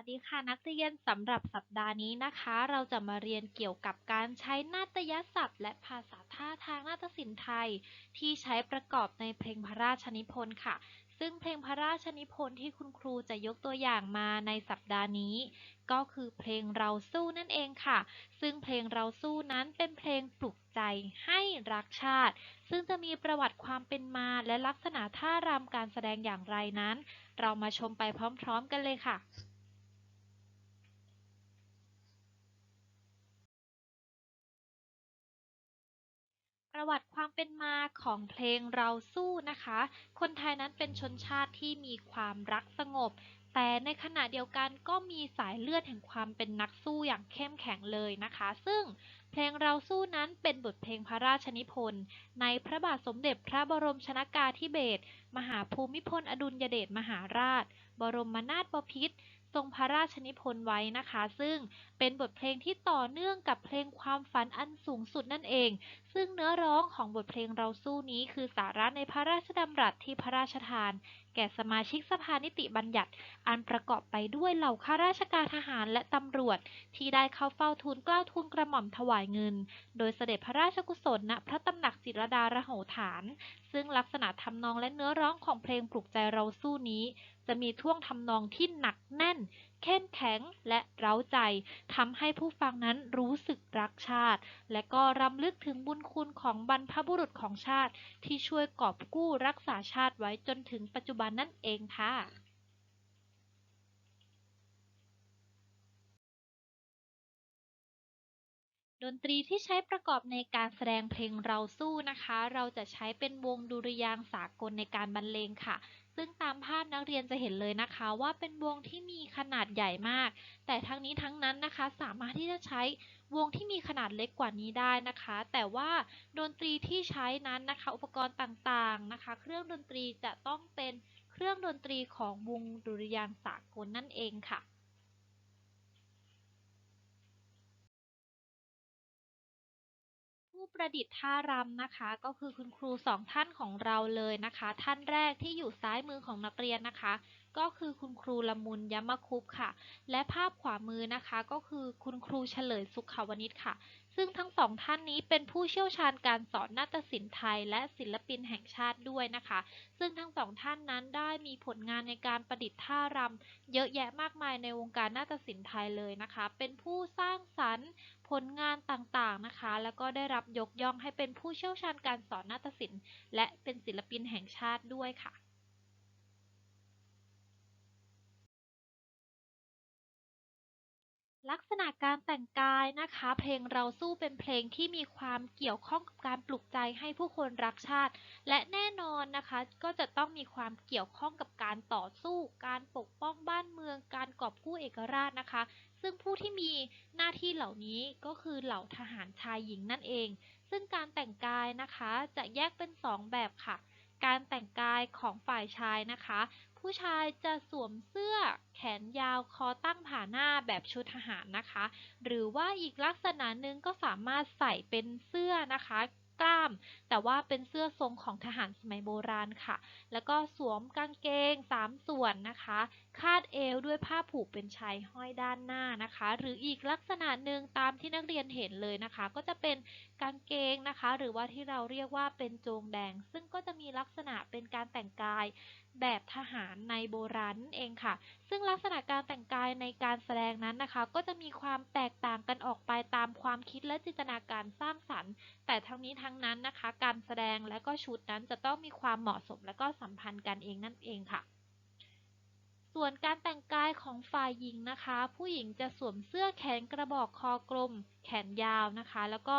วัสดีค่ะนักเรียนสำหรับสัปดาห์นี้นะคะ เราจะมาเรียนเกี่ยวกับการใช้นาฏยศัพท์ และภาษาท่าทางนาฏศิลป์ไทย ที่ใช้ประกอบในเพลงพระราชนิพนธ์ค่ะ ซึ่งเพลงพระราชนิพนธ์ที่คุณครูจะยกตัวอย่างมาในสัปดาห์นี้ ก็คือเพลงเราสู้นั่นเองค่ะ ซึ่งเพลงเราสู้นั้นเป็นเพลงปลุกใจให้รักชาติ ซึ่งจะมีประวัติความเป็นมาและลักษณะท่ารำการแสดงอย่างไรนั้น เรามาชมไปพร้อม ๆ กันเลยค่ะ ประวัติความเป็นมาของเพลงเราสู้นะคะ คนไทยนั้นเป็นชนชาติที่มีความรักสงบ แต่ในขณะเดียวกันก็มีสายเลือดแห่งความเป็นนักสู้อย่างเข้มแข็งเลยนะคะ ซึ่งเพลงเราสู้นั้นเป็นบทเพลงพระราชนิพนธ์ในพระบาทสมเด็จพระบรมชนากาธิเบศรมหาภูมิพลอดุลยเดชมหาราช บรมนาถบพิตรทรงพระราชนิพนธ์ไว้นะคะ ซึ่งเป็นบทเพลงที่ต่อเนื่องกับเพลงความฝันอันสูงสุดนั่นเอง ซึ่งเนื้อร้องของบทเพลงเราสู้นี้คือสาระในพระราชดำรัสที่พระราชทาน แก่สมาชิกสภานิติบัญญัติ อันประกอบไปด้วยเหล่าข้าราชการทหารและตำรวจ ที่ได้เข้าเฝ้าทูลเกล้าทูลกระหม่อมถวายเงิน โดยเสด็จพระราชกุศลณพระตำหนักจิรดาระโหฐาน ซึ่งลักษณะทำนองและเนื้อร้องของเพลงปลุกใจเราสู้นี้ จะมีท่วงทำนองที่หนักแน่น เข้มแข็งและเร้าใจทำให้ผู้ฟังนั้นรู้สึกรักชาติ และก็รำลึกถึงบุญคุณของบรรพบุรุษของชาติ ที่ช่วยกอบกู้รักษาชาติไว้จนถึงปัจจุบันนั่นเองค่ะดนตรีที่ใช้ประกอบในการแสดงเพลงเราสู้นะคะ เราจะใช้เป็นวงดุริยางสากลในการบรรเลงค่ะ ซึ่งตามภาพนักเรียนจะเห็นเลยนะคะว่าเป็นวงที่มีขนาดใหญ่มาก แต่ทั้งนี้ทั้งนั้นนะคะสามารถที่จะใช้วงที่มีขนาดเล็กกว่านี้ได้นะคะ แต่ว่าดนตรีที่ใช้นั้นนะคะ อุปกรณ์ต่างๆนะคะ เครื่องดนตรีจะต้องเป็นเครื่องดนตรีของวงดุริยางสากลนั่นเองค่ะ ผู้ประดิษฐ์ท่ารำนะคะ ก็คือคุณครูสองท่านของเราเลยนะคะ ท่านแรกที่อยู่ซ้ายมือของนักเรียนนะคะ ก็คือคุณครูละมุนยมคุปต์ค่ะ และภาพขวามือนะคะ ก็คือคุณครูเฉลยสุขวณิชค่ะ ซึ่งทั้งสองท่านนี้เป็นผู้เชี่ยวชาญการสอนนาฏศิลป์ไทย และศิลปินแห่งชาติด้วยนะคะ ซึ่งทั้งสองท่านนั้นได้มีผลงานในการประดิษฐ์ท่ารำเยอะแยะมากมายในวงการนาฏศิลป์ไทยเลยนะคะ เป็นผู้สร้างสรรค์ผลงานต่างๆนะคะ แล้วก็ได้รับยกย่องให้เป็นผู้เชี่ยวชาญการสอนนาฏศิลป์ และเป็นศิลปินแห่งชาติด้วยค่ะ ลักษณะการแต่งกายนะคะ เพลงเราสู้เป็นเพลงที่มีความเกี่ยวข้องกับการปลุกใจให้ผู้คนรักชาติ และแน่นอนนะคะ ก็จะต้องมีความเกี่ยวข้องกับการต่อสู้ การปกป้องบ้านเมือง การกอบกู้เอกราชนะคะ ซึ่งผู้ที่มีหน้าที่เหล่านี้ก็คือเหล่าทหารชายหญิงนั่นเอง ซึ่งการแต่งกายนะคะจะแยกเป็นสองแบบค่ะการแต่งกายของฝ่ายชายนะคะ ผู้ชายจะสวมเสื้อแขนยาวคอตั้งผ่าหน้าแบบชุดทหารนะคะ หรือว่าอีกลักษณะหนึ่งก็สามารถใส่เป็นเสื้อนะคะกล้าม แต่ว่าเป็นเสื้อทรงของทหารสมัยโบราณค่ะ แล้วก็สวมกางเกงสามส่วนนะคะ คาดเอวด้วยผ้าผูกเป็นชายห้อยด้านหน้านะคะ หรืออีกลักษณะหนึ่งตามที่นักเรียนเห็นเลยนะคะ ก็จะเป็นกางเกงนะคะ หรือว่าที่เราเรียกว่าเป็นโจงแดง ซึ่งก็จะมีลักษณะเป็นการแต่งกายแบบทหารในโบราณนั่นเองค่ะ ซึ่งลักษณะการแต่งกายในการแสดงนั้นนะคะ ก็จะมีความแตกต่างกันออกไปตามความคิดและจินตนาการสร้างสรรค์ แต่ทั้งนี้ทั้งนั้นนะคะ การแสดงและก็ชุดนั้นจะต้องมีความเหมาะสมและก็สัมพันธ์กันเองนั่นเองค่ะ ส่วนการแต่งกายของฝ่ายหญิงนะคะ ผู้หญิงจะสวมเสื้อแขนกระบอกคอกลม แขนยาวนะคะ แล้วก็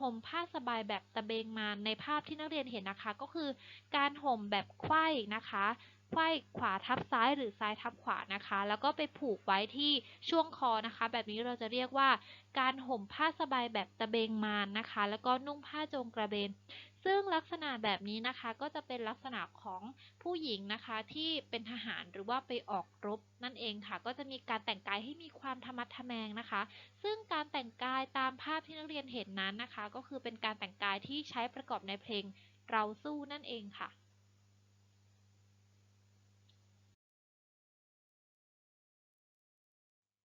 ห่มผ้าสบายแบบตะเบงมานในภาพที่นักเรียนเห็นนะคะ ก็คือการห่มแบบไขว้นะคะไขว้ขวาทับซ้ายหรือซ้ายทับขวานะคะ แล้วก็ไปผูกไว้ที่ช่วงคอนะคะ แบบนี้เราจะเรียกว่า การห่มผ้าสบายแบบตะเบงมานนะคะ แล้วก็นุ่งผ้าโจงกระเบน ซึ่งลักษณะแบบนี้นะคะก็จะเป็นลักษณะของผู้หญิงนะคะที่เป็นทหารหรือว่าไปออกรบนั่นเองค่ะ ก็จะมีการแต่งกายให้มีความธรรมัดทแมงนะคะ ซึ่งการแต่งกายตามภาพที่นักเรียนเห็นนั้นนะคะ ก็คือเป็นการแต่งกายที่ใช้ประกอบในเพลงเราสู้นั่นเองค่ะ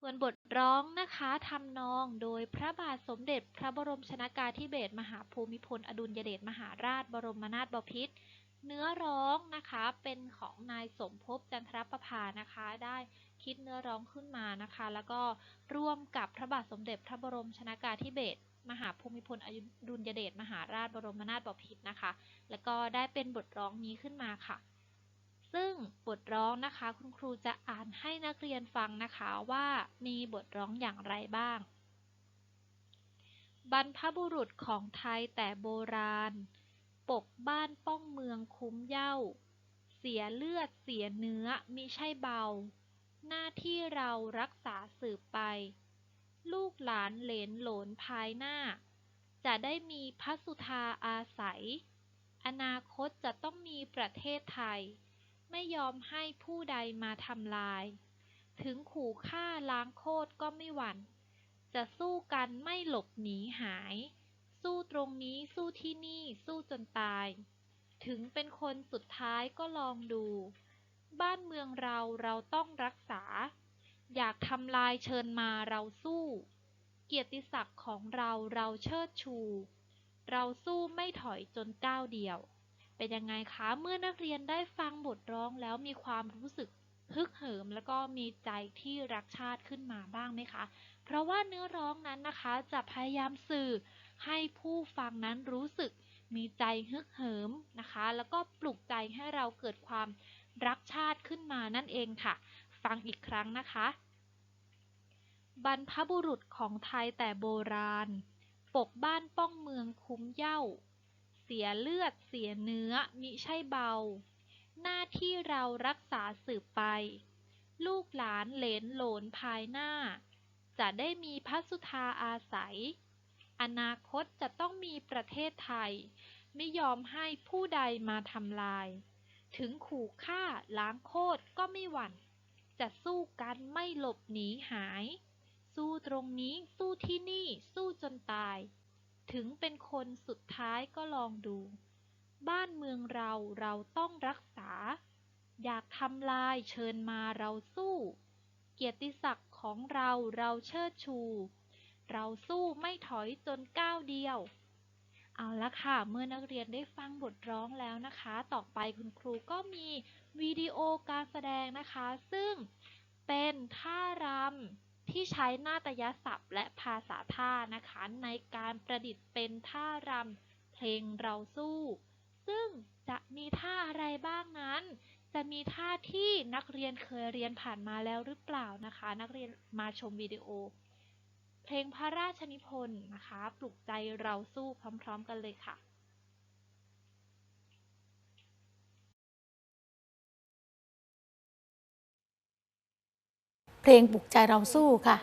ส่วนบทร้องนะคะทำนองโดยพระบาทสมเด็จพระบรมชนากาธิเบศรมหาภูมิพลอดุลยเดชมหาราชบรมนาถบพิตรเนื้อร้องนะคะเป็นของนายสมภพจันทรประภานะคะ ได้คิดเนื้อร้องขึ้นมานะคะ แล้วก็ร่วมกับพระบาทสมเด็จพระบรมชนากาธิเบศรมหาภูมิพลอดุลยเดชมหาราชบรมนาถบพิตรนะคะ แล้วก็ได้เป็นบทร้องนี้ขึ้นมาค่ะ ซึ่งบทร้องนะคะ คุณครูจะอ่านให้นักเรียนฟังนะคะว่ามีบทร้องอย่างไรบ้าง บรรพบุรุษของไทยแต่โบราณ ปกบ้านป้องเมืองคุ้มเย้าเสียเลือดเสียเนื้อมิใช่เบา หน้าที่เรารักษาสืบไป ลูกหลานเหลนหลนภายหน้า จะได้มีพระสุธาอาศัย อนาคตจะต้องมีประเทศไทย ไม่ยอมให้ผู้ใดมาทำลาย ถึงขู่ฆ่าล้างโคตรก็ไม่หวั่น จะสู้กันไม่หลบหนีหาย สู้ตรงนี้สู้ที่นี่สู้จนตาย ถึงเป็นคนสุดท้ายก็ลองดู บ้านเมืองเราเราต้องรักษา อยากทำลายเชิญมาเราสู้ เกียรติศักดิ์ของเราเราเชิดชู เราสู้ไม่ถอยจนก้าวเดียว เป็นยังไงคะ เมื่อนักเรียนได้ฟังบทร้องแล้วมีความรู้สึกฮึกเหิมแล้วก็มีใจที่รักชาติขึ้นมาบ้างไหมคะ เพราะว่าเนื้อร้องนั้นนะคะจะพยายามสื่อให้ผู้ฟังนั้นรู้สึกมีใจฮึกเหิมนะคะ แล้วก็ปลุกใจให้เราเกิดความรักชาติขึ้นมานั่นเองค่ะ ฟังอีกครั้งนะคะ บรรพบุรุษของไทยแต่โบราณ ปกบ้านป้องเมืองคุ้มเย้า เสียเลือดเสียเนื้อมิใช่เบา หน้าที่เรารักษาสืบไป ลูกหลานเหลนโหลนภายหน้า จะได้มีพระสุธาอาศัย อนาคตจะต้องมีประเทศไทย ไม่ยอมให้ผู้ใดมาทำลาย ถึงขู่ฆ่าล้างโคตรก็ไม่หวั่น จะสู้กันไม่หลบหนีหาย สู้ตรงนี้สู้ที่นี่สู้จนตาย ถึงเป็นคนสุดท้ายก็ลองดู บ้านเมืองเราเราต้องรักษา อยากทำลายเชิญมาเราสู้ เกียรติศักดิ์ของเราเราเชิดชู เราสู้ไม่ถอยจนก้าวเดียวเอาละค่ะ เมื่อนักเรียนได้ฟังบทร้องแล้วนะคะ ต่อไปคุณครูก็มีวิดีโอการแสดงนะคะ ซึ่งเป็นท่ารำ ที่ใช้นาฏยศัพท์และภาษาท่านะคะ ในการประดิษฐ์เป็นท่ารำเพลงเราสู้ ซึ่งจะมีท่าอะไรบ้างนั้น จะมีท่าที่นักเรียนเคยเรียนผ่านมาแล้วหรือเปล่านะคะ นักเรียนมาชมวิดีโอ เพลงพระราชนิพนธ์นะคะ ปลุกใจเราสู้พร้อม ๆ กันเลยค่ะ เพลงปลุกใจเราสู้ค่ะ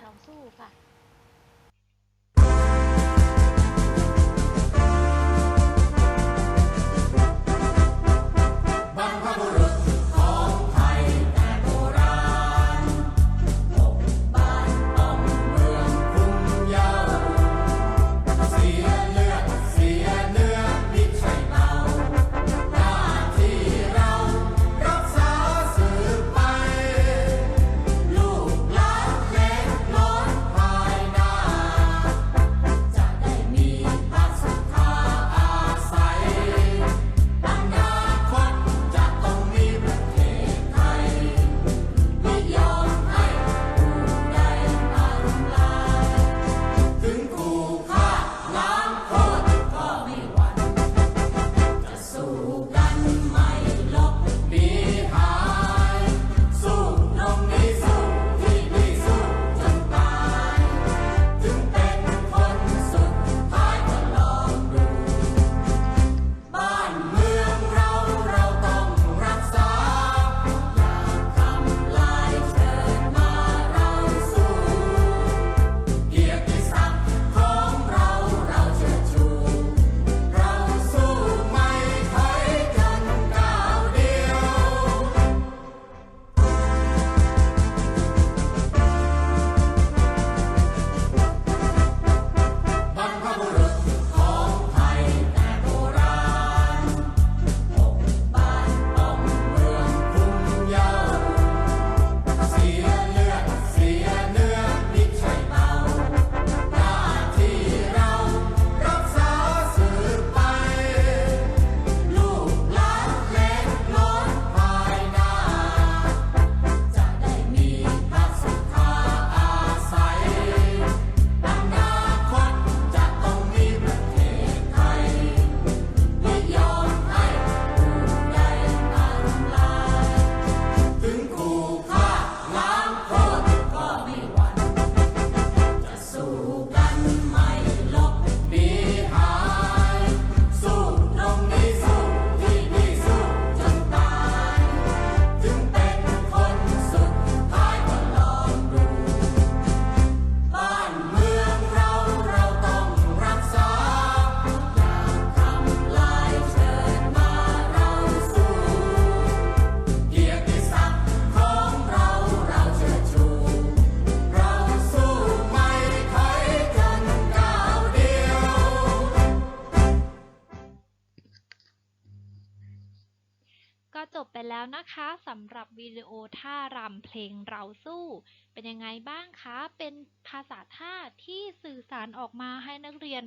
แล้วนะคะสำหรับวิดีโอท่ารำเพลงเราสู้ เป็นยังไงบ้างคะ เป็นภาษาท่าที่สื่อสารออกมาให้นักเรียน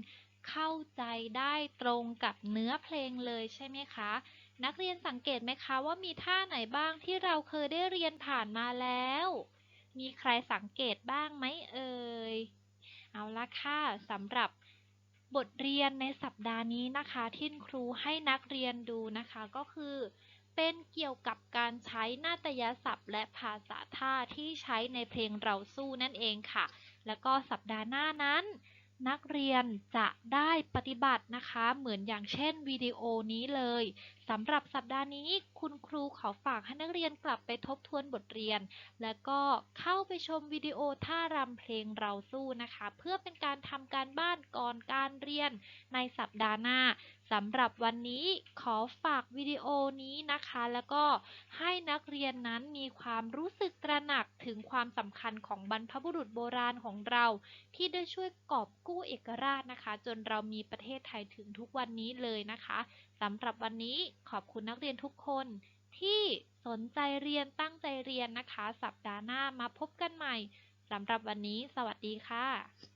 เข้าใจได้ตรงกับเนื้อเพลงเลยใช่ไหมคะ นักเรียนสังเกตไหมคะว่ามีท่าไหนบ้างที่เราเคยได้เรียนผ่านมาแล้ว มีใครสังเกตบ้างไหมเอ่ย เอาละค่ะสำหรับบทเรียนในสัปดาห์นี้นะคะ ที่ครูให้นักเรียนดูนะคะก็คือ เป็นเกี่ยวกับการใช้นาฏยศัพท์ และภาษาท่าที่ใช้ในเพลงเราสู้นั่นเองค่ะ แล้วก็สัปดาห์หน้านั้น นักเรียนจะได้ปฏิบัตินะคะ เหมือนอย่างเช่นวิดีโอนี้เลยสำหรับสัปดาห์นี้คุณครูขอฝากให้นักเรียนกลับไปทบทวนบทเรียน แล้วก็เข้าไปชมวิดีโอท่ารำเพลงเราสู้นะคะ เพื่อเป็นการทำการบ้านก่อนการเรียนในสัปดาห์หน้า สำหรับวันนี้ขอฝากวิดีโอนี้นะคะ แล้วก็ให้นักเรียนนั้นมีความรู้สึกตระหนักถึงความสำคัญของบรรพบุรุษโบราณของเรา ที่ได้ช่วยกอบกู้เอกราชนะคะ จนเรามีประเทศไทยถึงทุกวันนี้เลยนะคะสำหรับวันนี้ขอบคุณนักเรียนทุกคน ที่สนใจเรียนตั้งใจเรียนนะคะ สัปดาห์หน้ามาพบกันใหม่สำหรับวันนี้ สวัสดีค่ะ